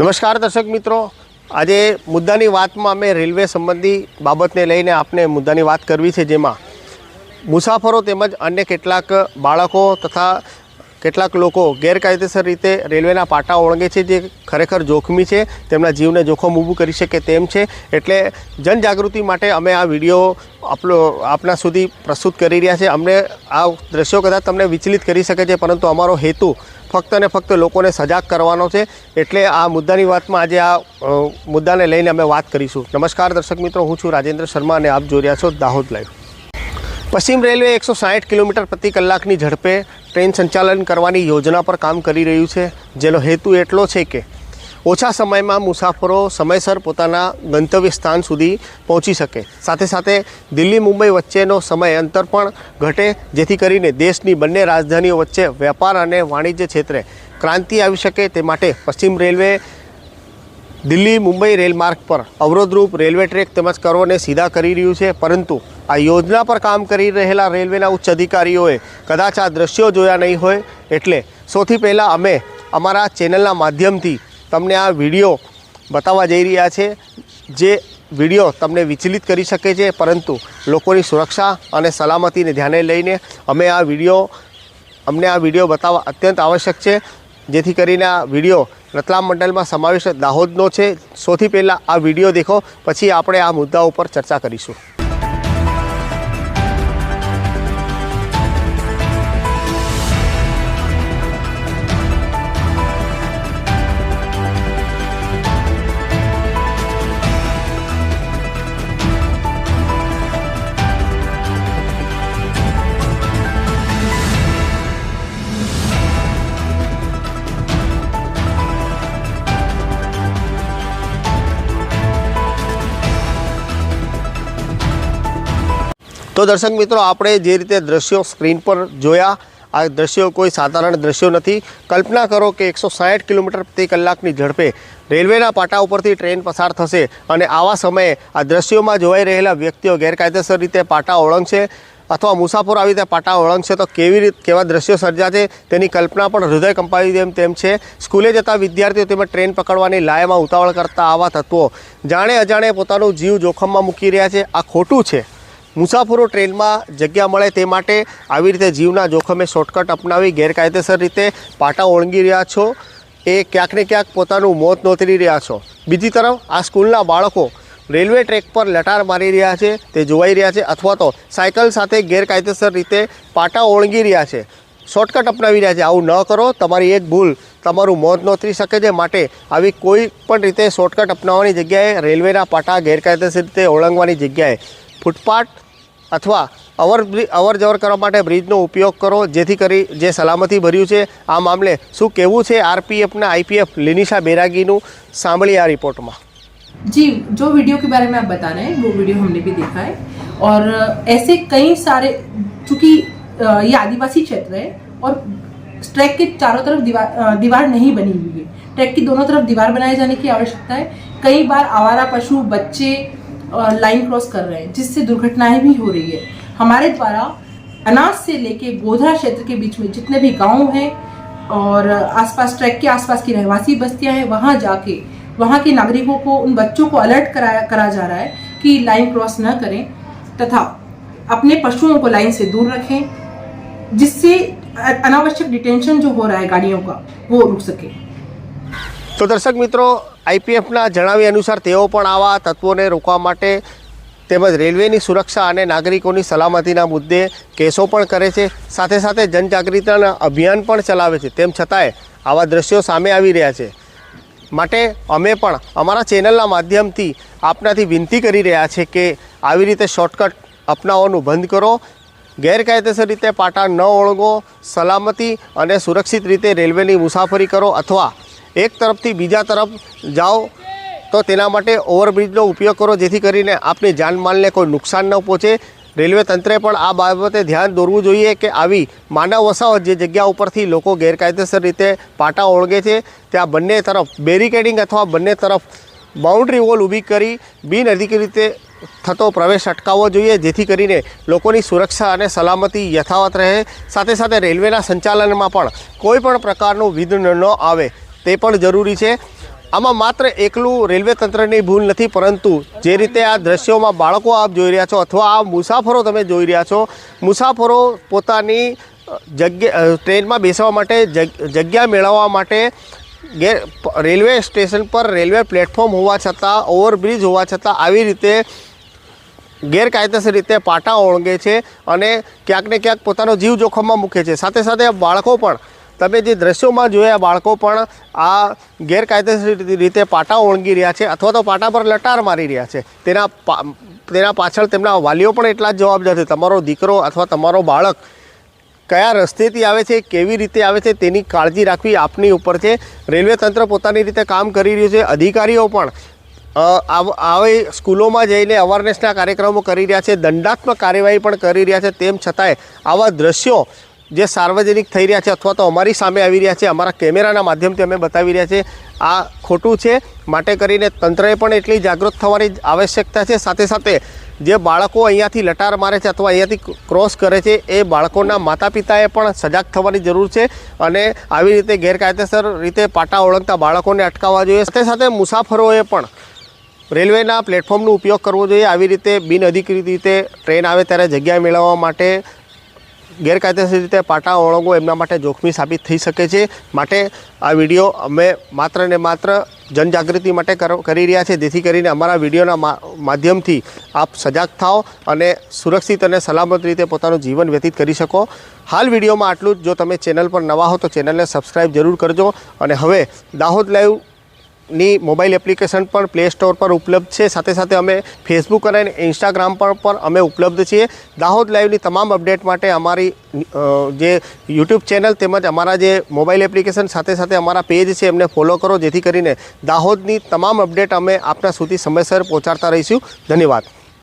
નમસ્કાર દર્શક મિત્રો. આજે મુદ્દાની વાતમાં અમે રેલવે સંબંધી બાબતને લઈને આપને મુદ્દાની વાત કરવી છે જેમાં મુસાફરો તેમજ અન્ય કેટલાક બાળકો તથા કેટલાક લોકો ગેરકાયદેસર રીતે રેલવેના પાટા ઓળંગે છે, જે ખરેખર જોખમી છે, તેમના જીવને જોખમ ઊભું કરી શકે તેમ છે. એટલે જનજાગૃતિ માટે અમે આ વીડિયો આપલો, આપના સુધી પ્રસ્તુત કરી રહ્યા છે. અમને આ દ્રશ્યો કદાચ તમને વિચલિત કરી શકે છે, પરંતુ અમારો હેતુ ફક્ત ને ફક્ત લોકોને સજાગ કરવાનો છે. એટલે આ મુદ્દાની વાતમાં આજે આ મુદ્દાને લઈને અમે વાત કરીશું. નમસ્કાર દર્શક મિત્રો, હું છું રાજેન્દ્ર શર્મા અને આપ જોઈ રહ્યા છો દાહોદ લાઈવ. પશ્ચિમ રેલવે એકસો સાઠ કિલોમીટર પ્રતિ કલાકની ઝડપે ટ્રેન સંચાલન કરવાની યોજના પર કામ કરી રહ્યું છે. જેનો હેતુ એટલો છે કે ઓછા સમયમાં મુસાફરો સમયસર પોતાના ગંતવ્ય સ્થાન સુધી પહોંચી શકે. સાથે સાથે દિલ્હી મુંબઈ વચ્ચેનો સમય અંતર પણ ઘટે, જેથી કરીને દેશની બંને રાજધાનીઓ વચ્ચે વેપાર અને વાણિજ્ય ક્ષેત્રે ક્રાંતિ આવી શકે તે માટે પશ્ચિમ રેલવે દિલ્હી મુંબઈ રેલમાર્ગ પર અવરોધરૂપ રેલવે ટ્રેક તેમજ કરોને સીધા કરી રહ્યું છે. પરંતુ આ યોજના પર કામ કરી રહેલા રેલવેના ઉચ્ચ અધિકારીઓએ કદાચ આ દ્રશ્યો જોયા નહીં હોય એટલે સૌથી પહેલાં અમે અમારા ચેનલના માધ્યમથી તમને આ વીડિયો બતાવવા જઈ રહ્યા છે. જે વીડિયો તમને વિચલિત કરી શકે છે, પરંતુ લોકોની સુરક્ષા અને સલામતીને ધ્યાને લઈને અમે આ વીડિયો, અમને આ વીડિયો બતાવવા અત્યંત આવશ્યક છે. જેથી કરીને આ વીડિયો રતલામ મંડળમાં સમાવેશ દાહોદનો છે. સૌથી પહેલાં આ વીડિયો દેખો, પછી આપણે આ મુદ્દા ઉપર ચર્ચા કરીશું. તો દર્શક મિત્રો, આપણે જે રીતે દ્રશ્યો સ્ક્રીન પર જોયા, આ દ્રશ્યો કોઈ સાધારણ દ્રશ્યો નથી. કલ્પના કરો કે એકસો સાઠ કિલોમીટર પ્રતિ કલાકની ઝડપે રેલવેના પાટા ઉપરથી ટ્રેન પસાર થશે અને આવા સમયે આ દ્રશ્યોમાં જોવાઈ રહેલા વ્યક્તિઓ ગેરકાયદેસર રીતે પાટા ઓળંગશે અથવા મુસાફરો આવી રીતે પાટા ઓળંગશે તો કેવી રીતે, કેવા દ્રશ્યો સર્જાશે તેની કલ્પના પણ હૃદય કંપાવી તેમ તેમ છે. સ્કૂલે જતા વિદ્યાર્થીઓ તેમજ ટ્રેન પકડવાની લાયમાં ઉતાવળ કરતા આવા તત્વો જાણે અજાણે પોતાનું જીવ જોખમમાં મૂકી રહ્યા છે. આ ખોટું છે. મુસાફરો ટ્રેનમાં જગ્યા મળે તે માટે આવી રીતે જીવના જોખમે શોર્ટકટ અપનાવી ગેરકાયદેસર રીતે પાટા ઓળંગી રહ્યા છો. એ ક્યાંક ને ક્યાંક પોતાનું મોત નોતરી રહ્યા છો. બીજી તરફ, આ સ્કૂલના બાળકો રેલવે ટ્રેક પર લટાર મારી રહ્યા છે, તે જોવાઈ રહ્યા છે અથવા તો સાયકલ સાથે ગેરકાયદેસર રીતે પાટા ઓળંગી રહ્યા છે. શોર્ટકટ અપનાવી રહ્યા છે. આવું ન કરો. તમારી એક ભૂલ તમારું મોત નોતરી શકે છે માટે આવી કોઈ પણ રીતે શોર્ટકટ અપનાવવાની જગ્યાએ રેલવેના પાટા ગેરકાયદેસર રીતે ઓળંગવાની જગ્યાએ ફૂટપાથ અથવા અવર બ્રિ- અવર જવર કરવા માટે બ્રિજનો ઉપયોગ કરો જેથી કરી જે સલામતી ભર્યું છે આ મામલે શું કહેવું છે આરપીએફના આઈપીએફ લિનિશા બેરાગીનું સાંભળી આ રિપોર્ટમાં जी जो वीडियो के बारे में आप बता रहे हैं वो वीडियो हमने भी देखा है और ऐसे कई सारे चूंकि अ, ये आदिवासी क्षेत्र है और ट्रैक के चारों तरफ दीवार अ, दीवार नहीं बनी हुई है ट्रैक की दोनों तरफ दीवार बनाए जाने की आवश्यकता है कई बार आवारा पशु बच्चे अ, लाइन क्रॉस कर रहे हैं, जिससे दुर्घटनाएँ भी हो रही है। हमारे द्वारा अनाज से लेके गोधरा क्षेत्र के बीच में जितने भी गाँव हैं और आसपास ट्रैक के आसपास की रहवासी बस्तियाँ हैं, वहाँ जाके, वहाँ के नागरिकों को, उन बच्चों को अलर्ट कराया, करा जा रहा है कि लाइन क्रॉस न करें तथा अपने पशुओं को लाइन से दूर रखें, जिससे अनावश्यक डिटेंशन जो हो रहा है गाड़ियों का, वो रुक सके। તો દર્શક મિત્રો, આઈપીએફના જણાવ્યા અનુસાર તેઓ પણ આવા તત્વોને રોકવા માટે તેમજ રેલવેની સુરક્ષા અને નાગરિકોની સલામતીના મુદ્દે કેસો પણ કરે છે. સાથે સાથે જનજાગૃતિના અભિયાન પણ ચલાવે છે. તેમ છતાંય આવા દ્રશ્યો સામે આવી રહ્યા છે. માટે અમે પણ અમારા ચેનલના માધ્યમથી આપનાથી વિનંતી કરી રહ્યા છે કે આવી રીતે શોર્ટકટ અપનાવવાનું બંધ કરો. ગેરકાયદેસર રીતે પાટા ન ઓળગો. સલામતી અને સુરક્ષિત રીતે રેલવેની મુસાફરી કરો અથવા એક તરફથી બીજા તરફ જાઓ, તો તેના માટે ઓવરબ્રિજનો ઉપયોગ કરો, જેથી કરીને આપની જાનમાલને કોઈ નુકસાન ન પહોંચે. રેલવે તંત્રે પણ આ બાબતે ધ્યાન દોરવું જોઈએ કે આવી માનવ વસાવત જે જગ્યા ઉપરથી લોકો ગેરકાયદેસર રીતે પાટા ઓળગે છે, ત્યાં બંને તરફ બેરિકેડિંગ અથવા બંને તરફ બાઉન્ડ્રી વોલ ઊભી કરી બિનઅધિકૃત રીતે થતો પ્રવેશ અટકાવવો જોઈએ, જેથી કરીને લોકોની સુરક્ષા અને સલામતી યથાવત રહે. સાથે સાથે રેલવેના સંચાલનમાં પણ કોઈ પણ પ્રકારનું વિઘ્ન ન આવે. તે પણ જરૂરી છે. આમાં માત્ર એકલું રેલવે તંત્રની ભૂલ નથી, પરંતુ જે રીતે આ દ્રશ્યોમાં બાળકો આપ જોઈ રહ્યા છો અથવા આ મુસાફરો તમે જોઈ રહ્યા છો, મુસાફરો પોતાની જગ્યા ટ્રેનમાં બેસવા માટે જગ્યા મેળવવા માટે ગેર, રેલવે સ્ટેશન પર રેલવે પ્લેટફોર્મ હોવા છતાં, ઓવરબ્રિજ હોવા છતાં આવી રીતે ગેરકાયદેસર રીતે પાટા ઓળંગે છે અને ક્યાંક ને ક્યાંક પોતાનો જીવ જોખમમાં મૂકે છે. સાથે સાથે બાળકો પણ તમે જે દ્રશ્યોમાં જોયા બાળકો પણ આ ગેરકાયદેસર રીતે પાટા ઓળંગી રહ્યા છે અથવા તો પાટા પર લટાર મારી રહ્યા છે. તેના તેના પાછળ તેમના વાલીઓ પણ એટલા જ જવાબદાર છે. તમારો દીકરો અથવા તમારો બાળક કયા રસ્તેથી આવે છે, કેવી રીતે આવે છે, તેની કાળજી રાખવી આપની ઉપર છે. રેલવે તંત્ર પોતાની રીતે કામ કરી રહ્યું છે. અધિકારીઓ પણ આવી સ્કૂલોમાં જઈને અવેરનેસના કાર્યક્રમો કરી રહ્યા છે. દંડાત્મક કાર્યવાહી પણ કરી રહ્યા છે. તેમ છતાંય આવા દ્રશ્યો જે સાર્વજનિક થઈ રહ્યા છે અથવા તો અમારી સામે આવી રહ્યા છે, અમારા કેમેરાના માધ્યમથી અમે બતાવી રહ્યા છે, આ ખોટું છે. માટે કરીને તંત્રએ પણ એટલી જાગૃત થવાની આવશ્યકતા છે. સાથે સાથે જે બાળકો અહીંયાથી લટાર મારે છે અથવા અહીંયાથી ક્રોસ કરે છે, એ બાળકોના માતા પિતાએ પણ સજાગ થવાની જરૂર છે અને આવી રીતે ગેરકાયદેસર રીતે પાટા ઓળંગતા બાળકોને અટકાવવા જોઈએ. સાથે સાથે મુસાફરોએ પણ રેલવેના પ્લેટફોર્મનો ઉપયોગ કરવો જોઈએ. આવી રીતે બિનઅધિકૃત રીતે ટ્રેન આવે ત્યારે જગ્યા મેળવવા માટે ગેરકાયદેસર રીતે પાટા ઓળંગવો એમના માટે જોખમી સાબિત થઈ શકે છે. માટે આ વીડિયો અમે માત્ર ને માત્ર જનજાગૃતિ માટે કર- રહ્યા છે. જેથી કરીને અમારા વિડીયોના માધ્યમથી આપ સજાગ થાઓ અને સુરક્ષિત અને સલામત રીતે પોતાનું જીવન વ્યતીત કરી શકો. હાલ વિડીયોમાં આટલું જ. જો તમે ચેનલ પર નવા હો તો ચેનલને સબસ્ક્રાઈબ જરૂર કરજો. અને હવે દાહોદ લાઈવ ની મોબાઈલ એપ્લિકેશન પણ પ્લે સ્ટોર પર ઉપલબ્ધ છે. સાથે સાથે અમે ફેસબુક અને ઇન્સ્ટાગ્રામ પર પણ અમે ઉપલબ્ધ છીએ. દાહોદ લાઈવની તમામ અપડેટ માટે અમારી જે યુટ્યુબ ચેનલ તેમજ અમારા જે મોબાઈલ એપ્લિકેશન સાથે સાથે અમારા પેજ છે એમને ફોલો કરો. જેથી કરીને દાહોદની તમામ અપડેટ અમે આપના સુધી સમયસર પહોંચાડતા રહીશું. ધન્યવાદ.